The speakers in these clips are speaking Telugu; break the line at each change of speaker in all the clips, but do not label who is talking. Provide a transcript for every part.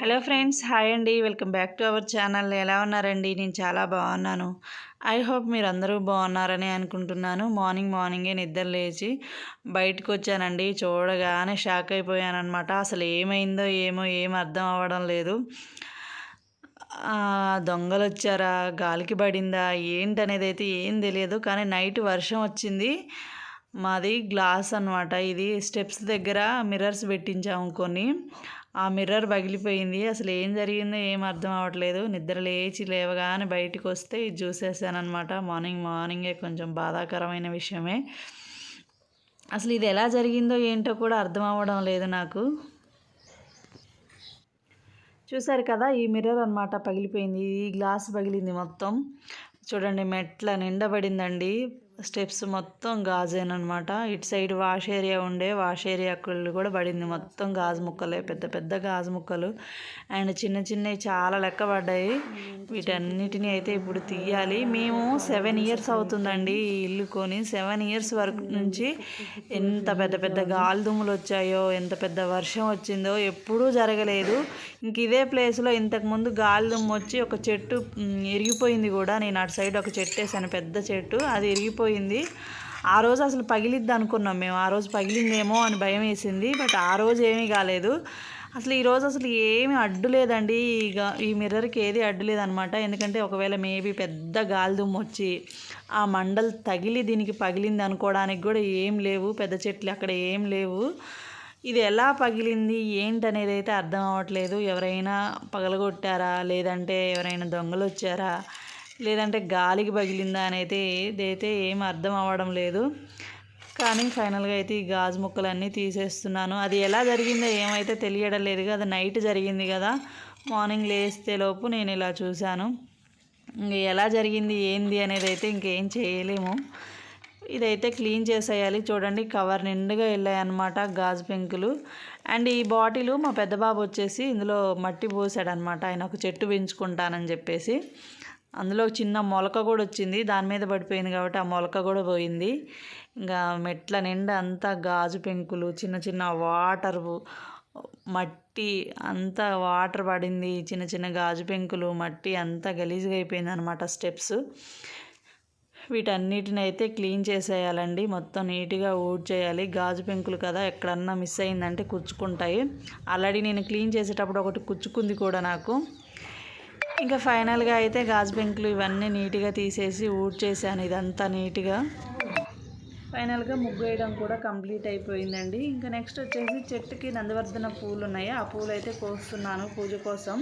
హలో ఫ్రెండ్స్ హాయ్ అండి. Welcome back to our channel. ఎలా ఉన్నారండి? నేను చాలా బాగున్నాను. ఐ హోప్ మీరు అందరూ బాగున్నారని అనుకుంటున్నాను. మార్నింగ్ మార్నింగే నిద్ర లేచి బయటకు వచ్చానండి చూడగానే షాక్ అయిపోయాను అనమాట అసలు ఏమైందో ఏమో ఏం అర్థం అవ్వడం లేదు. దొంగలు వచ్చారా గాలికి పడిందా? ఏంటనేది అయితే ఏం తెలియదు. కానీ నైట్ వర్షం వచ్చింది. మాది గ్లాస్ అన్నమాట. ఇది స్టెప్స్ దగ్గర మిర్రర్స్ పెట్టించాము కొన్ని. ఆ మిర్రర్ పగిలిపోయింది. అసలు ఏం జరిగిందో ఏం అర్థం అవ్వట్లేదు. నిద్ర లేచి లేవగానే బయటికి వస్తే ఇది చూసేసాను మార్నింగ్ మార్నింగే కొంచెం బాధాకరమైన విషయమే. అసలు ఇది ఎలా జరిగిందో ఏంటో కూడా అర్థం అవ్వడం లేదు నాకు. చూసారు కదా ఈ మిర్రర్ అన్నమాట పగిలిపోయింది. ఈ గ్లాస్ పగిలింది మొత్తం. చూడండి మెట్ల నిండబడిందండి స్టెప్స్ మొత్తం గాజేనమాట ఇటు సైడ్ వాష్ ఏరియా ఉండే వాష్ ఏరియా కూడా పడింది. మొత్తం గాజు ముక్కలే పెద్ద పెద్ద గాజు ముక్కలు. అండ్ చిన్న చిన్నవి చాలా లెక్క పడ్డాయి. వీటన్నిటిని అయితే ఇప్పుడు తీయాలి. మేము సెవెన్ ఇయర్స్ అవుతుందండి ఈ ఇల్లు కొని. సెవెన్ ఇయర్స్ వరకు నుంచి ఎంత పెద్ద పెద్ద గాలి దుమ్ములు వచ్చాయో ఎంత పెద్ద వర్షం వచ్చిందో ఎప్పుడూ జరగలేదు. ఇంక ఇదే ప్లేస్లో ఇంతకుముందు గాలి దుమ్ము వచ్చి ఒక చెట్టు ఎరిగిపోయింది ఇరిగిపోయింది కూడా. నేను అటు సైడ్ ఒక చెట్టు వేసాను పెద్ద చెట్టు. అది ఇరిగిపోయింది ఆ రోజు అసలు పగిలిద్ది అనుకున్నాం మేము. ఆ రోజు పగిలిందేమో అని భయం వేసింది. బట్ ఆ రోజు ఏమీ కాలేదు. అసలు ఈ రోజు అసలు ఏమీ అడ్డు లేదండి. ఇక ఈ మిర్రర్కి ఏది అడ్డు లేదనమాట. ఎందుకంటే ఒకవేళ మేబీ పెద్ద గాలి దుమ్ము వచ్చి ఆ మండలు తగిలి దీనికి పగిలింది అనుకోవడానికి కూడా ఏం లేవు. పెద్ద చెట్లు అక్కడ ఏం లేవు. ఇది ఎలా పగిలింది? ఏంటనేది అయితే అర్థం అవ్వట్లేదు. ఎవరైనా పగలగొట్టారా? లేదంటే ఎవరైనా దొంగలు వచ్చారా? లేదంటే గాలికి పగిలిందా అని అయితే ఇదైతే ఏం అర్థం అవ్వడం లేదు. కానీ ఫైనల్గా అయితే ఈ గాజు ముక్కలన్నీ తీసేస్తున్నాను. అది ఎలా జరిగిందో ఏమైతే తెలియడం లేదు కదా నైట్ జరిగింది కదా. మార్నింగ్ లేస్తే లోపు నేను ఇలా చూశాను. ఇంక ఎలా జరిగింది ఏంది అనేది అయితే ఇంకేం చేయలేము. ఇదైతే క్లీన్ చేసేయాలి. చూడండి కవర్ నిండుగా వెళ్ళాయి అనమాట గాజు పెంకులు. అండ్ ఈ బాటిల్ మా పెద్ద బాబు వచ్చేసి ఇందులో మట్టి పోసాడనమాట ఆయన ఒక చెట్టు పెంచుకుంటానని చెప్పేసి. అందులో చిన్న మొలక కూడా వచ్చింది. దాని మీద పడిపోయింది కాబట్టి ఆ మొలక కూడా పోయింది. ఇంకా మెట్ల నిండా అంతా గాజు పెంకులు చిన్న చిన్న వాటర్ మట్టి అంతా వాటర్ పడింది. చిన్న చిన్న గాజు పెంకులు మట్టి అంతా గలీజ్గా అయిపోయింది అనమాట స్టెప్స్. వీటన్నిటిని అయితే క్లీన్ చేసేయాలండి. మొత్తం నీట్గా ఊడ్ చేయాలి. గాజు పెంకులు కదా ఎక్కడన్నా మిస్ అయిందంటే కుచ్చుకుంటాయి. ఆల్రెడీ నేను క్లీన్ చేసేటప్పుడు ఒకటి కుచ్చుకుంది కూడా నాకు. ఇంకా ఫైనల్గా అయితే గాజు పెంకులు ఇవన్నీ నీట్గా తీసేసి ఊడ్చేసాను ఇదంతా నీట్గా. ఫైనల్గా ముగ్గు వేయడం కూడా కంప్లీట్ అయిపోయిందండి. ఇంకా నెక్స్ట్ వచ్చేసి చెట్టుకి నందివర్ధన పూలు ఉన్నాయి ఆ పూలు అయితే కోస్తున్నాను పూజ కోసం.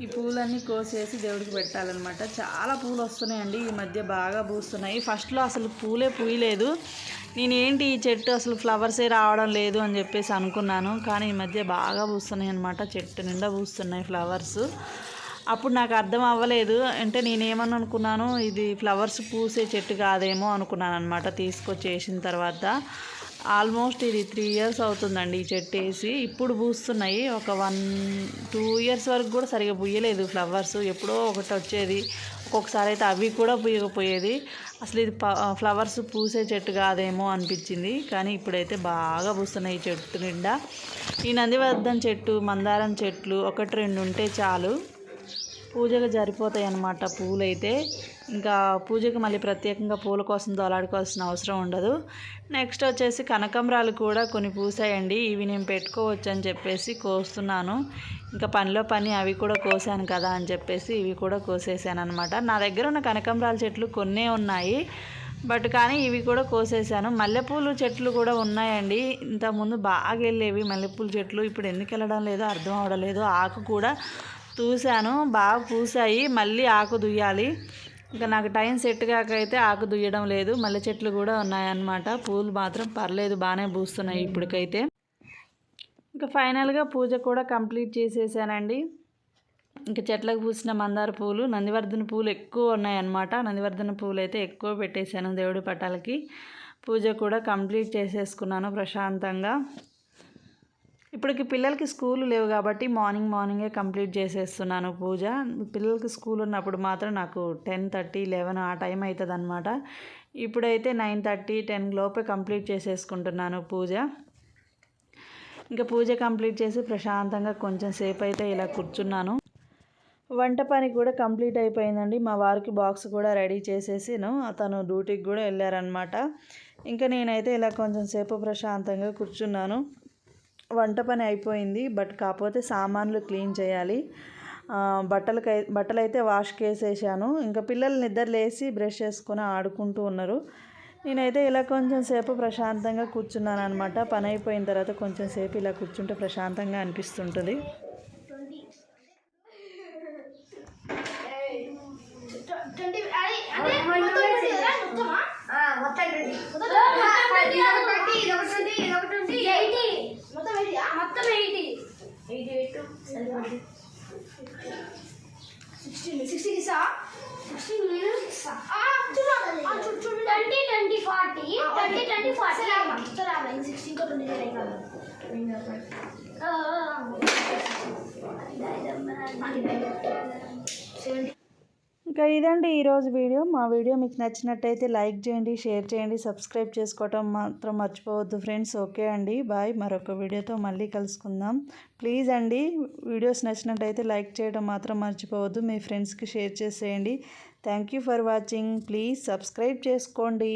ఈ పూలన్నీ కోసేసి దేవుడికి పెట్టాలన్నమాట. చాలా పూలు వస్తున్నాయండి. ఈ మధ్య బాగా పూస్తున్నాయి. ఫస్ట్లో అసలు పూలే పూయలేదు. నేను ఏంటి ఈ చెట్టు అసలు ఫ్లవర్సే రావడం లేదు అని చెప్పేసి అనుకున్నాను. కానీ ఈ మధ్య బాగా పూస్తున్నాయి అనమాట చెట్టు నిండా పూస్తున్నాయి ఫ్లవర్స్. అప్పుడు నాకు అర్థం అవ్వలేదు. అంటే నేనేమని అనుకున్నాను ఇది ఫ్లవర్స్ పూసే చెట్టు కాదేమో అనుకున్నాను అనమాట తీసుకొచ్చి వేసిన తర్వాత ఆల్మోస్ట్ ఇది త్రీ ఇయర్స్ అవుతుందండి ఈ చెట్టు వేసి. ఇప్పుడు పూస్తున్నాయి. ఒక వన్ టూ ఇయర్స్ వరకు కూడా సరిగా పూయలేదు ఫ్లవర్స్. ఎప్పుడో ఒకటి వచ్చేది. ఒక్కొక్కసారి అయితే అవి కూడా పూయకపోయేది అసలు ఇది ప- ఫ్లవర్స్ పూసే చెట్టు కాదేమో అనిపించింది. కానీ ఇప్పుడైతే బాగా పూస్తున్నాయి ఈ చెట్టు నిండా. ఈ నందివర్ధన చెట్టు మందారం చెట్లు ఒకటి రెండు ఉంటే చాలు. పూజలు జరిపోతాయి అన్నమాట పూలైతే. ఇంకా పూజకి మళ్ళీ ప్రత్యేకంగా పూల కోసం దోలాడుకోవాల్సిన అవసరం ఉండదు. నెక్స్ట్ వచ్చేసి కనకంబరాలు కూడా కొన్ని పూసాయండి. ఇవి నేను పెట్టుకోవచ్చు అని చెప్పేసి కోస్తున్నాను. ఇంకా పనిలో పని అవి కూడా కోసాను కదా అని చెప్పేసి ఇవి కూడా కోసేసాను అనమాట నా దగ్గర ఉన్న కనకంబరాల చెట్లు కొన్నే ఉన్నాయి. బట్ కానీ ఇవి కూడా కోసేసాను. మల్లెపూలు చెట్లు కూడా ఉన్నాయండి. ఇంతకుముందు బాగా వెళ్ళేవి మల్లెపూల చెట్లు. ఇప్పుడు ఎందుకు వెళ్ళడం లేదో అర్థం అవడం లేదు ఆకు కూడా చూశాను బాగా పూసాయి. మళ్ళీ ఆకు దుయ్యాలి. ఇంకా నాకు టైం సెట్ కాక అయితే ఆకు దుయ్యడం లేదు. మల్లె చెట్లు కూడా ఉన్నాయన్నమాట. పూలు మాత్రం పర్లేదు బాగానే పూస్తున్నాయి ఇప్పటికైతే. ఇంకా ఫైనల్గా పూజ కూడా కంప్లీట్ చేసేసానండి. ఇంకా చెట్లకు పూసిన మందార పూలు నందివర్ధన పూలు ఎక్కువ ఉన్నాయన్నమాట. నందివర్ధన పూలు అయితే ఎక్కువ పెట్టేశాను దేవుడి పటాలకి. పూజ కూడా కంప్లీట్ చేసేసుకున్నాను ప్రశాంతంగా. ఇప్పటికి పిల్లలకి స్కూల్ లేవు కాబట్టి మార్నింగ్ మార్నింగే కంప్లీట్ చేసేస్తున్నాను పూజ. పిల్లలకి స్కూల్ ఉన్నప్పుడు మాత్రం నాకు టెన్ థర్టీ లెవెన్ ఆ టైం అవుతుంది అనమాట ఇప్పుడైతే నైన్ థర్టీ టెన్ లోపే కంప్లీట్ చేసేసుకుంటున్నాను పూజ. ఇంకా పూజ కంప్లీట్ చేసి ప్రశాంతంగా కొంచెం సేపు అయితే ఇలా కూర్చున్నాను. వంట పని కూడా కంప్లీట్ అయిపోయిందండి. మా వారికి బాక్స్ కూడా రెడీ చేసేసిను. అతను డ్యూటీకి కూడా వెళ్ళారనమాట ఇంకా నేనైతే ఇలా కొంచెం సేపు ప్రశాంతంగా కూర్చున్నాను. వంట పని అయిపోయింది బట్ కాకపోతే సామాన్లు క్లీన్ చేయాలి. ఆ, బట్టలకై బట్టలు అయితే వాష్కి వేసేసాను ఇంకా పిల్లలు నిద్ర లేసి బ్రష్ చేసుకొని ఆడుకుంటూ ఉన్నారు. నేనైతే ఇలా కొంచెం సేపు ప్రశాంతంగా కూర్చున్నాను అనమాట పని అయిపోయిన తర్వాత కొంచెం సేపు ఇలా కూర్చుంటే ప్రశాంతంగా అనిపిస్తుంటుంది.
16 16 is
a 16
minus ah चलो और छोटे छोटे 20 20 40 20 20 40 चला मैं चला मैं 16 को 20 करेगा करेगा पर आह
ఇంకా ఇదండి ఈరోజు వీడియో. మా వీడియో మీకు నచ్చినట్టయితే లైక్ చేయండి షేర్ చేయండి సబ్స్క్రైబ్ చేసుకోవటం మాత్రం మర్చిపోవద్దు ఫ్రెండ్స్. ఓకే అండి బాయ్. మరొక వీడియోతో మళ్ళీ కలుసుకుందాం. ప్లీజ్ అండి వీడియోస్ నచ్చినట్టయితే లైక్ చేయడం మాత్రం మర్చిపోవద్దు. మీ ఫ్రెండ్స్కి షేర్ చేసేయండి. Thank you for watching. Please subscribe చేసుకోండి.